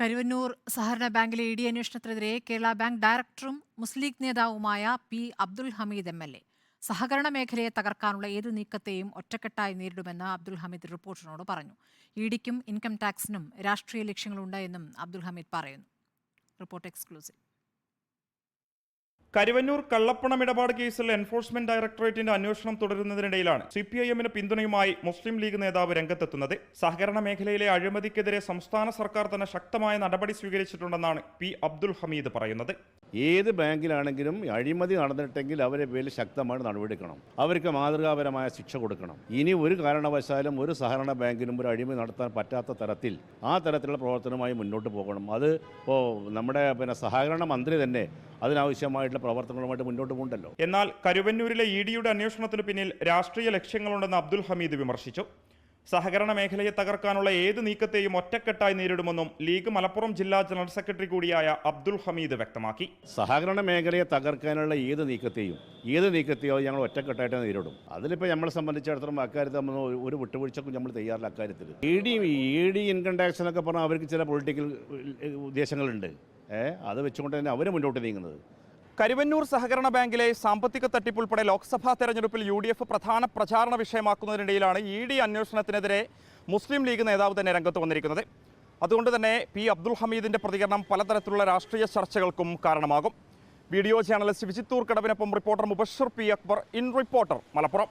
കരുവന്നൂർ സഹകരണ ബാങ്കിലെ E D അന്വേഷണത്തിനെതിരെ കേരള ബാങ്ക് ഡയറക്ടറും മുസ്ലിം ലീഗ് നേതാവുമായ P Abdul Hameed M L A. സഹകരണ മേഖലയെ തകർക്കാനുള്ള ഏത് നീക്കത്തെയും ഒറ്റക്കെട്ടായി നേരിടുമെന്ന് അബ്ദുൽ ഹമീദ് റിപ്പോർട്ടറിനോട് പറഞ്ഞു. ഇ ഡിക്കും ഇൻകം ടാക്സിനും രാഷ്ട്രീയ ലക്ഷ്യങ്ങളുണ്ട് എന്നും അബ്ദുൽ ഹമീദ് പറയുന്നു. Report exclusive. കരുവന്നൂർ കള്ളപ്പണം ഇടപാട് കേസിൽ എൻഫോഴ്സ്മെന്റ് ഡയറക്ടറേറ്റിന്റെ അന്വേഷണം തുടരുന്നതിനിടയിലാണ് സി പി ഐ എമ്മിന് പിന്തുണയുമായി മുസ്ലിം ലീഗ് നേതാവ് രംഗത്തെത്തുന്നത്. സഹകരണ മേഖലയിലെ അഴിമതിക്കെതിരെ സംസ്ഥാന സർക്കാർ തന്നെ ശക്തമായ നടപടി സ്വീകരിച്ചിട്ടുണ്ടെന്നാണ് പി അബ്ദുൽ ഹമീദ് പറയുന്നത്. ഏത് ബാങ്കിലാണെങ്കിലും അഴിമതി നടന്നിട്ടെങ്കിൽ അവരെ പേരിൽ ശക്തമായി നടപടിയെടുക്കണം. അവർക്ക് മാതൃകാപരമായ ശിക്ഷ കൊടുക്കണം. ഇനി ഒരു കാരണവശാലും ഒരു സഹകരണ ബാങ്കിനും ഒരു അഴിമതി നടത്താൻ പറ്റാത്ത തരത്തിൽ ആ തരത്തിലുള്ള പ്രവർത്തനവുമായി മുന്നോട്ട് പോകണം. അത് ഇപ്പോൾ നമ്മുടെ പിന്നെ സഹകരണ മന്ത്രി തന്നെ അതിനാവശ്യമായിട്ടുള്ള പ്രവർത്തനങ്ങളുമായിട്ട് മുന്നോട്ട് പോകണ്ടല്ലോ. എന്നാൽ കരുവന്നൂരിലെ ഇ ഡിയുടെ അന്വേഷണത്തിന് പിന്നിൽ രാഷ്ട്രീയ ലക്ഷ്യങ്ങളുണ്ടെന്ന് അബ്ദുൽ ഹമീദ് വിമർശിച്ചു. സഹകരണ മേഖലയെ തകർക്കാനുള്ള ഏത് നീക്കത്തെയും ഒറ്റക്കെട്ടായി നേരിടുമെന്നും ലീഗ് മലപ്പുറം ജില്ലാ ജനറൽ സെക്രട്ടറി കൂടിയായ അബ്ദുൽ ഹമീദ് വ്യക്തമാക്കി. സഹകരണ മേഖലയെ തകർക്കാനുള്ള ഏത് നീക്കത്തെയും ഏത് നീക്കത്തെയോ ഞങ്ങൾ ഒറ്റക്കെട്ടായിട്ട് നേരിടും. അതിലിപ്പോൾ നമ്മളെ സംബന്ധിച്ചിടത്തോളം അക്കാര്യത്തിൽ നമ്മൾ ഒരു- വിട്ടുവീഴ്ചക്കും നമ്മൾ തയ്യാറില്ല അക്കാര്യത്തിൽ. E D E D income tax എന്നൊക്കെ പറഞ്ഞാൽ അവർക്ക് ചില പൊളിറ്റിക്കൽ ഉദ്ദേശങ്ങളുണ്ട്. അത് വെച്ചുകൊണ്ട് തന്നെ അവർ മുന്നോട്ട് നീങ്ങുന്നത്. കരുവന്നൂർ സഹകരണ ബാങ്കിലെ സാമ്പത്തിക തട്ടിപ്പ് ഉൾപ്പെടെ ലോക്സഭാ തെരഞ്ഞെടുപ്പിൽ യു ഡി എഫ് പ്രധാന പ്രചാരണ വിഷയമാക്കുന്നതിനിടയിലാണ് ഇ ഡി അന്വേഷണത്തിനെതിരെ മുസ്ലിം ലീഗ് നേതാവ് തന്നെ രംഗത്ത് വന്നിരിക്കുന്നത്. അതുകൊണ്ട് തന്നെ പി അബ്ദുൽ ഹമീദിന്റെ പ്രതികരണം പലതരത്തിലുള്ള രാഷ്ട്രീയ ചർച്ചകൾക്കും കാരണമാകും. Video journalist വിജിത്തൂർ കടവിനൊപ്പം reporter Mubashar P Akbar in reporter Malappuram.